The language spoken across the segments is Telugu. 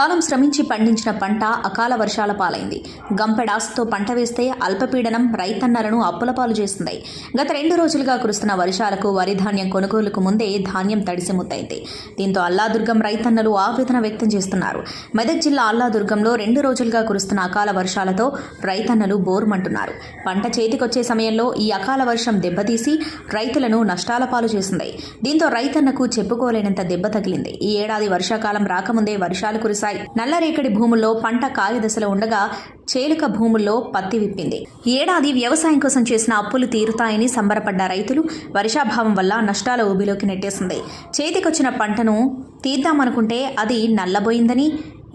కాలం శ్రమించి పండించిన పంట అకాల వర్షాల పాలైంది. గంపెడాస్తో పంట వేస్తే అల్పపీడనం రైతన్నలను అప్పుల పాలు చేస్తుంది. గత రెండు రోజులుగా కురుస్తున్న వర్షాలకు వరి ధాన్యం కొనుగోలుకు ముందే ధాన్యం తడిసి ముద్దైంది. దీంతో అల్లాదుర్గం రైతన్నలు ఆవేదన వ్యక్తం చేస్తున్నారు. మెదక్ జిల్లా అల్లాదుర్గంలో రెండు రోజులుగా కురుస్తున్న అకాల వర్షాలతో రైతన్నలు బోరుమంటున్నారు. పంట చేతికొచ్చే సమయంలో ఈ అకాల వర్షం దెబ్బతీసి రైతులను నష్టాల పాలు చేసింది దీంతో రైతన్నకు చెప్పుకోలేనంత దెబ్బ తగిలింది. ఈ ఏడాది వర్షాకాలం రాకముందే వర్షాలు కురిశాయి. నల్లరేకడి భూముల్లో పంట కాలిదశలో దశలో ఉండగా చేలుక భూముల్లో పత్తి విప్పింది. ఏడాది వ్యవసాయం కోసం చేసిన అప్పులు తీరుతాయని సంబరపడ్డ రైతులు వర్షాభావం వల్ల నష్టాల ఊబిలోకి నెట్టేసింది. చేతికొచ్చిన పంటను తీద్దామనుకుంటే అది నల్లబోయిందని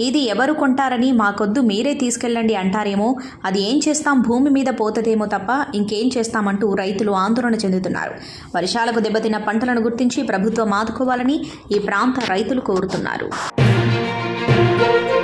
ఇది ఎవరు కొంటారని మాకొద్దు మీరే తీసుకెళ్ళండి అంటారేమో అది ఏం చేస్తాం భూమి మీద పోతదేమో తప్ప ఇంకేం చేస్తామంటూ రైతులు ఆందోళన చెందుతున్నారు. వర్షాలకు దెబ్బతిన్న పంటలను గుర్తించి ప్రభుత్వం ఆదుకోవాలని ఈ ప్రాంత రైతులు కోరుతున్నారు. Thank you.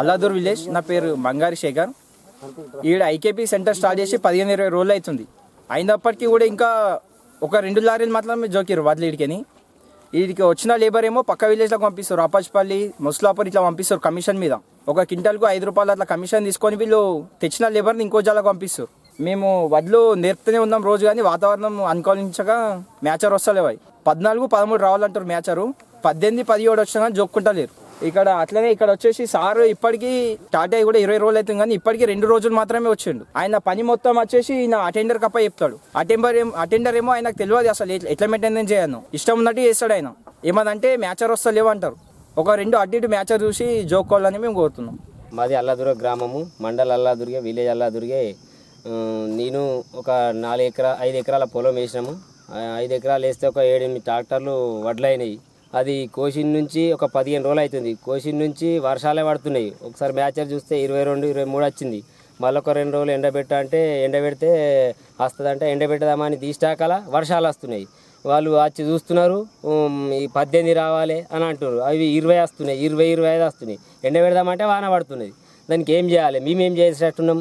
అల్లాదూర్ విలేజ్ నా పేరు బంగారి శేఖర్. ఈడ ఐకేపీ సెంటర్ స్టార్ట్ చేసి పదిహేను ఇరవై రోజులు అవుతుంది. అయినప్పటికీ కూడా ఇంకా ఒక రెండు లారీలు మాత్రమే జోకిరు వదిలీడికని వీడికి వచ్చిన లేబర్ ఏమో పక్క విలేజ్లో పంపిస్తారు. అపాచిపల్లి ముస్లాపూర్ ఇట్లా పంపిస్తారు కమిషన్ మీద. ఒక క్వింటల్కు ఐదు రూపాయలు అట్లా కమిషన్ తీసుకొని వీళ్ళు తెచ్చిన లేబర్ని ఇంకో జాలకు పంపిస్తారు. మేము వడ్లు నేర్పుతూనే ఉన్నాం రోజు కానీ వాతావరణం అనుకూలించగా మ్యాచర్ వస్తలేవు పద్నాలుగు పదమూడు రావాలంటారు మ్యాచరు. పద్దెనిమిది పదిహేడు వచ్చినా కానీ జోక్కుంటలేరు. ఇక్కడ అట్లనే ఇక్కడ వచ్చేసి సార్ ఇప్పటికీ టాటా కూడా ఇరవై రోజులు అవుతుంది కానీ ఇప్పటికీ రెండు రోజులు మాత్రమే వచ్చిండు. ఆయన పని మొత్తం వచ్చేసి ఈయన అటెండర్ కప్ప చెప్తాడు. అటెండర్ ఏమో అటెండర్ ఏమో ఆయనకు తెలియదు అసలు ఎట్లా- మెయింటైన్ చేయను. ఇష్టం ఉన్నట్టు చేస్తాడు ఆయన. ఏమంటే మ్యాచర్ వస్తలేవు అంటారు ఒక రెండు అటు ఇటు మ్యాచర్ చూసి జోక్కోవాలని మేము కోరుతున్నాం. మాది అల్లాదుర్గ గ్రామము. మండల్ అల్లాదుర్గే విలేజ్ అల్లాదుర్గే. నేను ఒక నాలుగు ఎకరా ఐదు ఎకరాల పొలం వేసినాము. ఐదు ఎకరాలు వేస్తే ఒక ఏడెనిమిది ట్రాక్టర్లు వడ్లైనవి అది కోసిన నుంచి ఒక పదిహేను రోజులు అవుతుంది. కోసిన నుంచి వర్షాలే పడుతున్నాయి. ఒకసారి మ్యాచర్ చూస్తే ఇరవై రెండు ఇరవై మూడు వచ్చింది. మళ్ళీ ఒక రెండు రోజులు ఎండబెట్ట అంటే ఎండబెడితే వస్తుందంటే ఎండబెట్టదామని తీసాకల వర్షాలు వస్తున్నాయి. వాళ్ళు వచ్చి చూస్తున్నారు ఈ పద్దెనిమిది రావాలి అని అంటున్నారు. అవి ఇరవై వస్తున్నాయి ఇరవై ఇరవై ఐదు వస్తున్నాయి. ఎండబెడదామంటే వాన పడుతున్నది. దానికి ఏం చేయాలి? మేము ఏం చేసేటట్టున్నాం?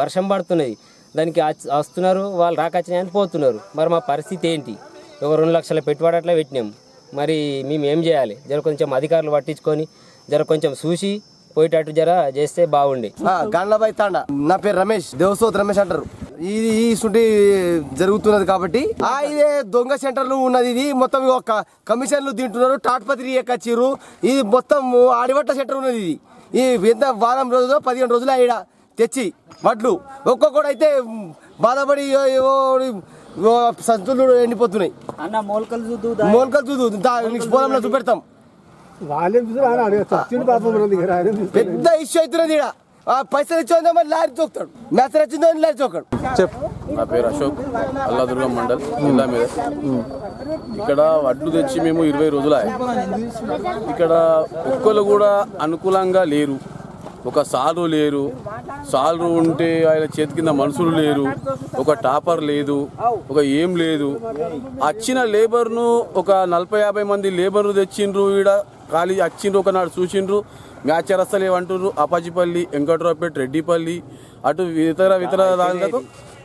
వర్షం పడుతున్నది. దానికి వస్తున్నారు వాళ్ళు రాకొచ్చినాయని పోతున్నారు. మరి మా పరిస్థితి ఏంటి? ఒక రెండు లక్షల పెట్టుబడి అట్లా పెట్టినాం. మరి మేము ఏం చేయాలి? జర కొంచెం అధికారులు పట్టించుకొని జర కొంచెం చూసి పోయేటట్టు జర చేస్తే బాగుండి. గండ్లబాయ్ తాండ. నా పేరు రమేష్ దేవసోత్ రమేష్ అంటారు. ఇది ఇసుంటి జరుగుతున్నది కాబట్టి. ఆ ఇదే దొంగ సెంటర్లు ఉన్నది ఇది. మొత్తం ఒక కమిషన్లు తింటున్నారు టాట్పత్రి ఎక్కచ్చిర్రు. ఇది మొత్తం ఆడివట్ట సెంటర్ ఉన్నది ఇది. ఈ ఎంత వారం రోజులు పదిహేను రోజులు ఆడ తెచ్చి వడ్లు. ఒక్కొక్కడు అయితే బాధపడి సంచులు ఎండిపోతున్నాయి. అన్న మోల్కలు చూద్దు మోల్కలు చూదు దా- నీకు పొలంలో చూపెడతాం. వాళ్ళేం పెద్ద ఇష్యూ అవుతున్నది ఆ పైసలు ఇచ్చిందో మరి లారీ తోకుతాడు. మెసరు వచ్చిందో లారీ తోకాడు. నా పేరు అశోక్ అల్లాదుర్గం మండల్ జిల్లా మీద. ఇక్కడ వడ్లు తెచ్చి మేము ఇరవై రోజులు ఇక్కడ ఒక్కరు కూడా అనుకూలంగా లేరు. ఒక సాలు లేరు. సాలు ఉంటే ఆయన చేతి కింద మనుషులు లేరు. ఒక టాపర్ లేదు. ఒక ఏం లేదు. వచ్చిన లేబర్ను ఒక నలభై యాభై మంది లేబర్ను తెచ్చిండ్రు. ఈడ ఖాళీ వచ్చిండ్రు ఒకనాడు చూసిండ్రు. మ్యాచ్ అసలు అపాచిపల్లి అపాజిపల్లి వెంకట్రావుపేట రెడ్డిపల్లి అటు ఇతర ఇతర దానిలకు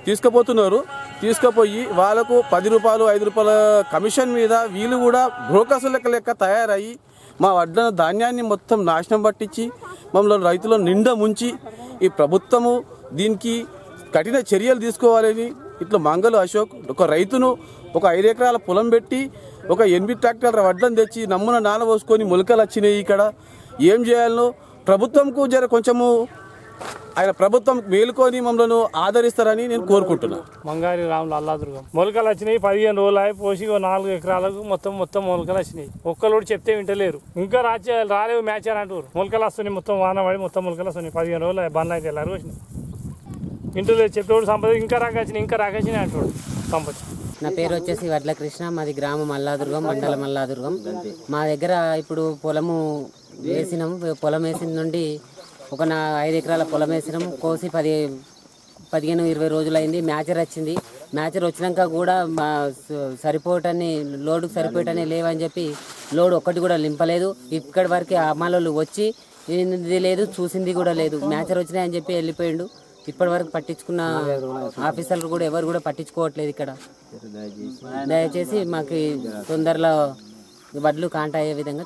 తీసుకుపోతున్నారు. తీసుకుపోయి వాళ్ళకు పది రూపాయలు ఐదు రూపాయల కమిషన్ మీద వీళ్ళు కూడా బ్రోకర్స్ లెక్క లెక్క తయారయ్యి మా వడ్డన ధాన్యాన్ని మొత్తం నాశనం పట్టించి మమ్మల్ని రైతుల నిండా ముంచి ఈ ప్రభుత్వము దీనికి కఠిన చర్యలు తీసుకోవాలని ఇట్లా మంగళ అశోక్ ఒక రైతును ఒక ఐదు ఎకరాల పొలం పెట్టి ఒక ఎనిమిది ట్రాక్టర్ల వడ్లను తెచ్చి నమ్మున నానబోసుకొని మొలకలు వచ్చినాయి ఇక్కడ. ఏం చేయాలనో ప్రభుత్వంకు జర కొంచెము ఆయన ప్రభుత్వం మేలుకొని మమ్మల్ని ఆదరిస్తారని నేను కోరుకుంటున్నాను మంగారి రాములు అల్లాదుర్గం. మొలకలు వచ్చినాయి పదిహేను రోజులు అయి పోసి ఓ నాలుగు ఎకరాలకు మొత్తం మొత్తం మొలకలు వచ్చినాయి. ఒక్కరు చెప్తే వింటలేరు. ఇంకా రాచే రాలేవు మ్యాచ్ అని అంటారు మొలకలు వస్తున్నాయి మొత్తం వాన పడి మొత్తం మొలకలు వస్తున్నాయి. పదిహేను రోజులు అయి బండ్లు అయితే వెళ్ళారు వచ్చినాయి. ఇంట్లో చెప్పేవాడు సంపద ఇంకా రాకొచ్చినాయి ఇంకా రాకొచ్చినాయి అంటాడు సంపద. నా పేరు వచ్చేసి వడ్ల కృష్ణ మాది గ్రామం అల్లాదుర్గం మండలం అల్లాదుర్గం. మా దగ్గర ఇప్పుడు పొలము వేసినాము పొలం వేసిన నుండి ఒక నా ఐదు ఎకరాల పొలం వేసినాము కోసి పది పదిహేను ఇరవై రోజులు అయింది మ్యాచర్ వచ్చింది. మ్యాచర్ వచ్చినాక కూడా మా సరిపోటని సరిపోవటాన్ని లోడు లేవని చెప్పి లోడ్ ఒక్కటి కూడా నింపలేదు. ఇక్కడి వరకు అమ్మాలోళ్ళు వచ్చి ఇది లేదు చూసింది కూడా లేదు. మ్యాచర్ వచ్చినాయని చెప్పి వెళ్ళిపోయిండు. ఇప్పటి వరకు పట్టించుకున్న ఆఫీసర్లు కూడా ఎవరు కూడా పట్టించుకోవట్లేదు ఇక్కడ. దయచేసి మాకు తొందరలో వడ్లు కాంట అయ్యే విధంగా